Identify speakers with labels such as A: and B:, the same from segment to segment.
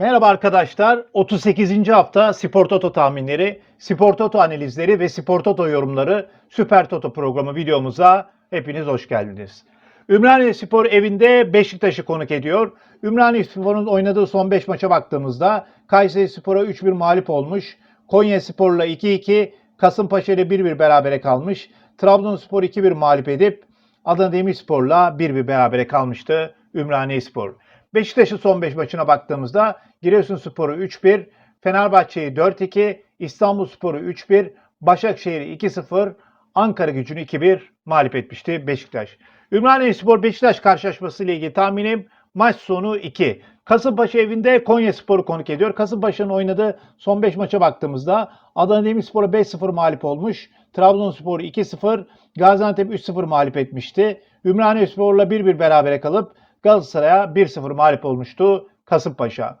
A: Merhaba arkadaşlar. 38. hafta Spor Toto tahminleri, Spor Toto analizleri ve Spor Toto yorumları Süper Toto programı videomuza hepiniz hoş geldiniz. Ümraniye Spor evinde Beşiktaş'ı konuk ediyor. Ümraniye Spor'un oynadığı son 5 maça baktığımızda Kayseri Spor'a 3-1 mağlup olmuş. Konya Spor'la 2-2, Kasımpaşa ile 1-1 berabere kalmış. Trabzonspor 2-1 mağlup edip Adana Demirspor'la 1-1 berabere kalmıştı Ümraniye Spor. Beşiktaş'ın son 5 maçına baktığımızda Giresunspor'u 3-1, Fenerbahçe'yi 4-2, İstanbulspor'u 3-1, Başakşehir'i 2-0, Ankara gücünü 2-1 mağlup etmişti Beşiktaş. Ümraniye Spor Beşiktaş karşılaşması ile ilgili tahminim maç sonu 2. Kasımpaşa evinde Konya Spor'u konuk ediyor. Kasımpaşa'nın oynadığı son 5 maça baktığımızda Adana Demirspor'a 5-0 mağlup olmuş. Trabzonspor'u 2-0, Gaziantep 3-0 mağlup etmişti. Ümraniye Spor'la 1-1 berabere kalıp Galatasaray'a 1-0 mağlup olmuştu Kasımpaşa.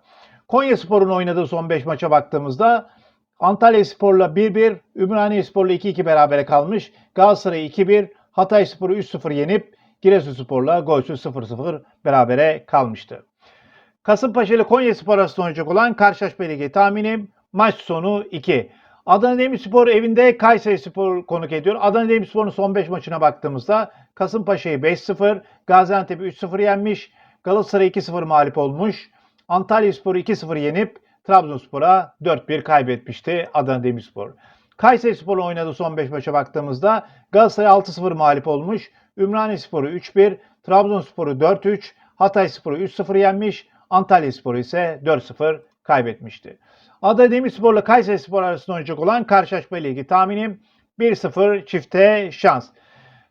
A: Konya Spor'un oynadığı son 5 maça baktığımızda Antalya Spor'la 1-1, Ümraniye Spor'la 2-2 berabere kalmış. Galatasaray 2-1, Hatay Spor'u 3-0 yenip Giresunspor'la golsüz 0-0 berabere kalmıştı. Kasımpaşa ile Konya Spor arasında oynayacak olan karşılaşma ilgili tahminim maç sonu 2. Adana Demirspor evinde Kayseri Spor konuk ediyor. Adana Demirspor'un son 5 maçına baktığımızda Kasımpaşa'yı 5-0, Gaziantep'i 3-0 yenmiş, Galatasaray 2-0 mağlup olmuş, Antalya Spor'u 2-0 yenip Trabzonspor'a 4-1 kaybetmişti Adana Demirspor. Kayseri Spor'un oynadığı son 5 maça baktığımızda Galatasaray 6-0 mağlup olmuş, Ümraniye Spor'u 3-1, Trabzonspor'u 4-3, Hatay Spor'u 3-0 yenmiş, Antalya Spor'u ise 4-0 kaybetmişti. Adana Demirspor'la Kayseri Spor arasında oynayacak olan karşılaşma ile ilgili tahminim 1-0 çifte şans.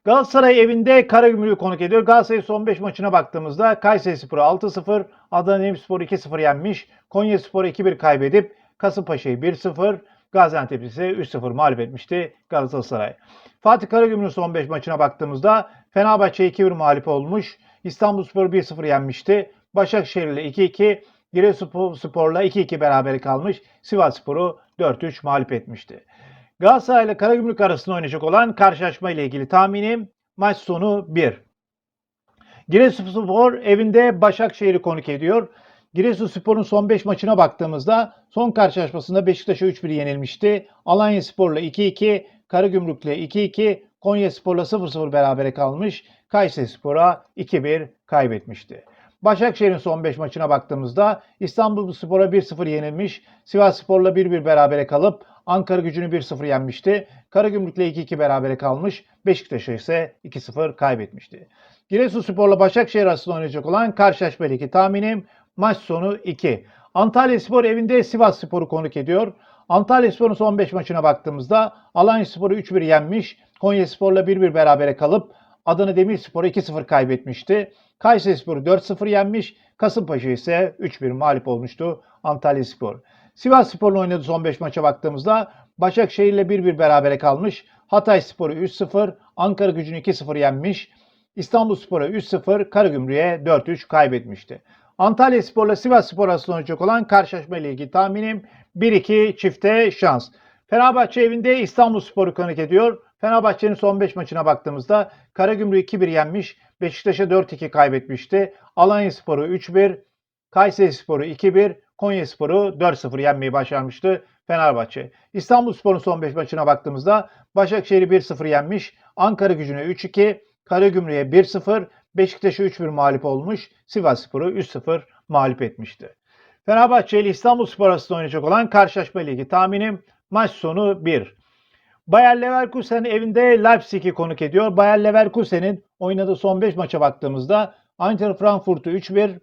A: Galatasaray evinde Karagümrük'ü konuk ediyor. Galatasaray son 5 maçına baktığımızda Kayseri Spor'u 6-0, Adana Demirspor'u 2-0 yenmiş, Konya Spor'u 2-1 kaybedip Kasımpaşa'yı 1-0, Gaziantep ise 3-0 mağlup etmişti Galatasaray. Fatih Karagümrük'ün son 5 maçına baktığımızda Fenerbahçe 2-1 mağlup olmuş, İstanbulspor 1-0 yenmişti, Başakşehir ile 2-2, Giresunspor'la 2-2 beraber kalmış, Sivasspor'u 4-3 mağlup etmişti. Galatasaray ile Karagümrük arasında oynayacak olan karşılaşma ile ilgili tahminim maç sonu 1. Giresunspor evinde Başakşehir'i konuk ediyor. Giresunspor'un son 5 maçına baktığımızda son karşılaşmasında Beşiktaş'a 3-1 yenilmişti. Alanya Spor'la 2-2, Karagümrük'le 2-2, Konya Spor'la 0-0 berabere kalmış. Kayseri Spor'a 2-1 kaybetmişti. Başakşehir'in son 5 maçına baktığımızda İstanbul Spor'a 1-0 yenilmiş, Sivas Spor'la 1-1 berabere kalıp Ankara gücünü 1-0 yenmişti. Karagümrük'le 2-2 berabere kalmış, Beşiktaş'a ise 2-0 kaybetmişti. Giresunspor'la Başakşehir arasında oynayacak olan karşılaşma ile ilgili tahminim maç sonu 2. Antalya Spor evinde Sivas Spor'u konuk ediyor. Antalya Spor'un son 5 maçına baktığımızda Alanya Spor'u 3-1 yenmiş, Konya Spor'la 1-1 berabere kalıp Adana Demirspor'u 2-0 kaybetmişti. Kayseri Spor'u 4-0 yenmiş, Kasımpaşa ise 3-1 mağlup olmuştu Antalya Spor. Sivas Spor'un oynadığı son 5 maça baktığımızda Başakşehir ile 1-1 berabere kalmış, Hatay Spor'u 3-0, Ankara gücünü 2-0 yenmiş, İstanbul Spor'a 3-0, Karagümrük'e 4-3 kaybetmişti. Antalya Spor'la Sivas Spor arasında oynayacak olan karşılaşma ile ilgili tahminim 1-2 çifte şans. Fenerbahçe evinde İstanbul Spor'u konuk ediyor. Fenerbahçe'nin son 5 maçına baktığımızda Karagümrük'ü 2-1 yenmiş, Beşiktaş'a 4-2 kaybetmişti. Alanya Spor'u 3-1, Kayseri Spor'u 2-1, Konya Spor'u 4-0 yenmeyi başarmıştı Fenerbahçe. İstanbul Spor'un son 5 maçına baktığımızda Başakşehir'i 1-0 yenmiş, Ankara gücüne 3-2, Karagümrük'e 1-0, Beşiktaş'a 3-1 mağlup olmuş, Sivas Spor'u 3-0 mağlup etmişti. Fenerbahçe ile İstanbul Spor arasında oynayacak olan karşılaşma ilgili tahminim maç sonu 1. Bayer Leverkusen evinde Leipzig'i konuk ediyor. Bayer Leverkusen'in oynadığı son 5 maça baktığımızda Eintracht Frankfurt'u 3-1,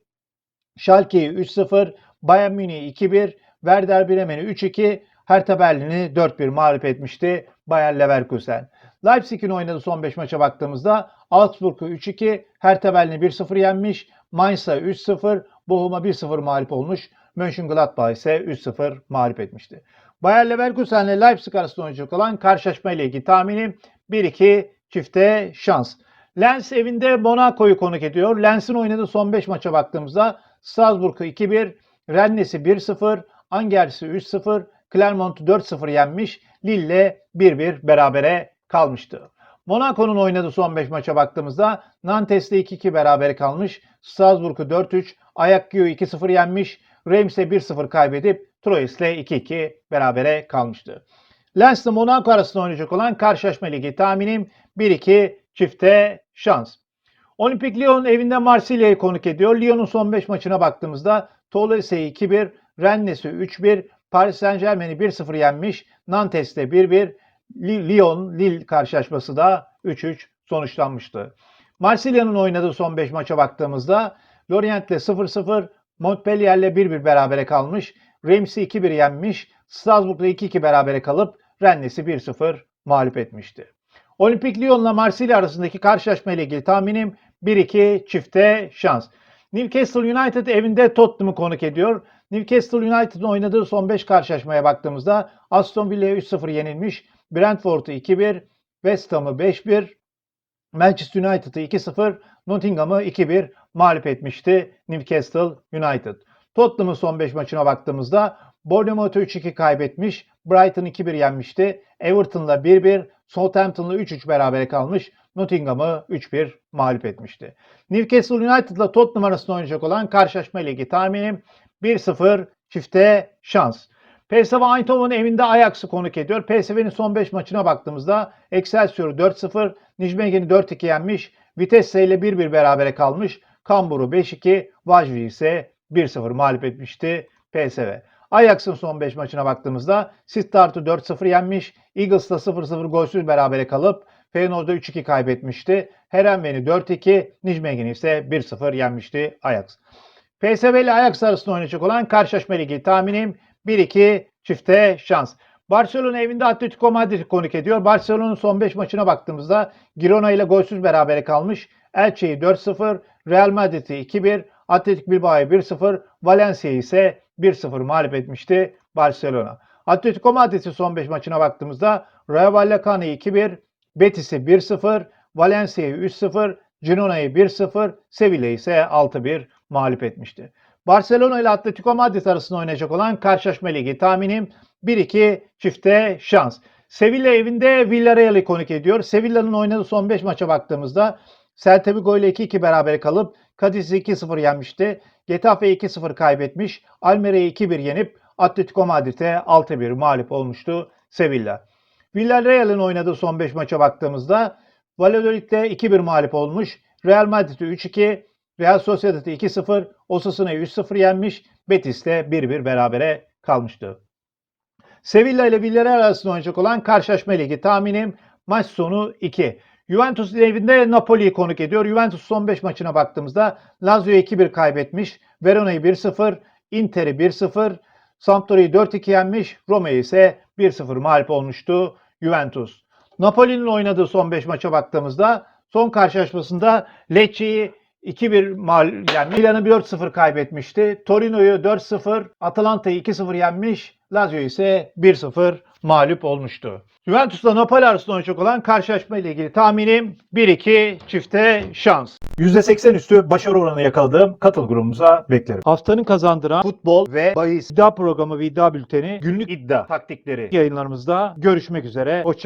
A: Schalke'yi 3-0, Bayern Münih'i 2-1, Werder Bremen'i 3-2, Hertha Berlin'i 4-1 mağlup etmişti Bayer Leverkusen. Leipzig'in oynadığı son 5 maça baktığımızda Augsburg'u 3-2, Hertha Berlin'i 1-0 yenmiş, Mainz'a 3-0, Bochum'a 1-0 mağlup olmuş, Mönchengladbach ise 3-0 mağlup etmişti. Bayer Leverkusen ile Leipzig arasında oynayacak olan karşılaşma ile ilgili tahminim 1-2 çifte şans. Lens evinde Monaco'yu konuk ediyor. Lens'in oynadığı son 5 maça baktığımızda Strasbourg'u 2-1, Rennes'i 1-0, Angers'i 3-0, Clermont'u 4-0 yenmiş, Lille 1-1 berabere kalmıştı. Monaco'nun oynadığı son 5 maça baktığımızda Nantes'te 2-2 berabere kalmış, Strasbourg'u 4-3, Ajaccio 2-0 yenmiş, Reims'e 1-0 kaybedip Troyes'le 2-2 berabere kalmıştı. Lens'le Monaco arasında oynayacak olan karşılaşma ligi tahminim 1-2 çifte şans. Olimpik Lyon evinde Marsilya'yı konuk ediyor. Lyon'un son 5 maçına baktığımızda Toulouse'yi 2-1, Rennes'i 3-1, Paris Saint Germain'i 1-0 yenmiş. Nantes'te 1-1, Li- Lyon-Lille karşılaşması da 3-3 sonuçlanmıştı. Marsilya'nın oynadığı son 5 maça baktığımızda Lorient'le 0-0, Montpellier'le 1-1 berabere kalmış. Reims'i 2-1 yenmiş. Strasbourg'la 2-2 berabere kalıp Rennes'i 1-0 mağlup etmişti. Olimpik Lyon'la Marsilya arasındaki karşılaşma ile ilgili tahminim 1-2 çifte şans. Newcastle United evinde Tottenham'ı konuk ediyor. Newcastle United'ın oynadığı son 5 karşılaşmaya baktığımızda Aston Villa'ya 3-0 yenilmiş. Brentford'u 2-1, West Ham'ı 5-1, Manchester United'ı 2-0, Nottingham'ı 2-1 mağlup etmişti Newcastle United. Tottenham'ın son 5 maçına baktığımızda Bournemouth'u 3-2 kaybetmiş, Brighton 2-1 yenmişti, Everton'la 1-1, Southampton'la 3-3 berabere kalmış, Nottingham'ı 3-1 mağlup etmişti. Newcastle United'la Tottenham arasında oynayacak olan karşılaşma ligi tahminim 1-0 çifte şans. PSV Eindhoven evinde Ajax'ı konuk ediyor. PSV'nin son 5 maçına baktığımızda Excelsior'u 4-0, Nijmegen'i 4-2 yenmiş, Vitesse ile 1-1 berabere kalmış, Kambur'u 5-2, Vajvi ise 1-0 mağlup etmişti PSV. Ajax'ın son 5 maçına baktığımızda Sittard'ı 4-0 yenmiş, Eagles'la 0-0 golsüz berabere kalıp Feyenoord'u 3-2 kaybetmişti. Herenven'i 4-2, Nijmegen'i ise 1-0 yenmişti Ajax. PSV ile Ajax arasında oynayacak olan karşılaşma ligi tahminim 1-2 çifte şans. Barcelona evinde Atletico Madrid'i konuk ediyor. Barcelona'nın son 5 maçına baktığımızda Girona ile golsüz berabere kalmış. Elche'yi 4-0, Real Madrid'i 2-1, Atletik Bilbao'yu 1-0, Valencia'yı ise 1-0 mağlup etmişti Barcelona. Atletico Madrid'in son 5 maçına baktığımızda Rayo Vallecano'yu 2-1, Betis'i 1-0, Valencia'yı 3-0, Girona'yı 1-0, Sevilla ise 6-1 mağlup etmişti. Barcelona ile Atletico Madrid arasında oynayacak olan karşılaşma ligi tahminim 1-2 çifte şans. Sevilla evinde Villarreal'i konuk ediyor. Sevilla'nın oynadığı son 5 maça baktığımızda Celta Vigo ile 2-2 berabere kalıp Cadiz'i 2-0 yenmişti. Getafe'yi 2-0 kaybetmiş. Almeria'yı 2-1 yenip Atletico Madrid'e 6-1 mağlup olmuştu Sevilla. Villarreal'in oynadığı son 5 maça baktığımızda Valladolid'de 2-1 mağlup olmuş. Real Madrid'i 3-2, Real Sociedad'ı 2-0, Osasuna'yı 3-0 yenmiş. Betis'te 1-1 berabere kalmıştı. Sevilla ile Villarreal arasında oynayacak olan karşılaşma ligi tahminim maç sonu 2. Juventus evinde Napoli'yi konuk ediyor. Juventus son 5 maçına baktığımızda Lazio'yu 2-1 kaybetmiş. Verona'yı 1-0, Inter'i 1-0, Sampdoria'yı 4-2 yenmiş. Roma'yı ise 1-0 mağlup olmuştu Juventus. Napoli'nin oynadığı son 5 maça baktığımızda son karşılaşmasında Lecce'yi 2-1 mal yani Milan'ı 4-0 kaybetmişti. Torino'yu 4-0, Atalanta'yı 2-0 yenmiş. Lazio ise 1-0 mağlup olmuştu. Juventus'la Napoli arasında oynayacak olan karşılaşma ile ilgili tahminim 1-2 çifte şans. %80 üstü başarı oranı yakaladığım katıl grubumuza beklerim. Haftanın kazandıran futbol ve bahis iddia programı ve iddia bülteni günlük iddia taktikleri yayınlarımızda görüşmek üzere. Hoşçakalın.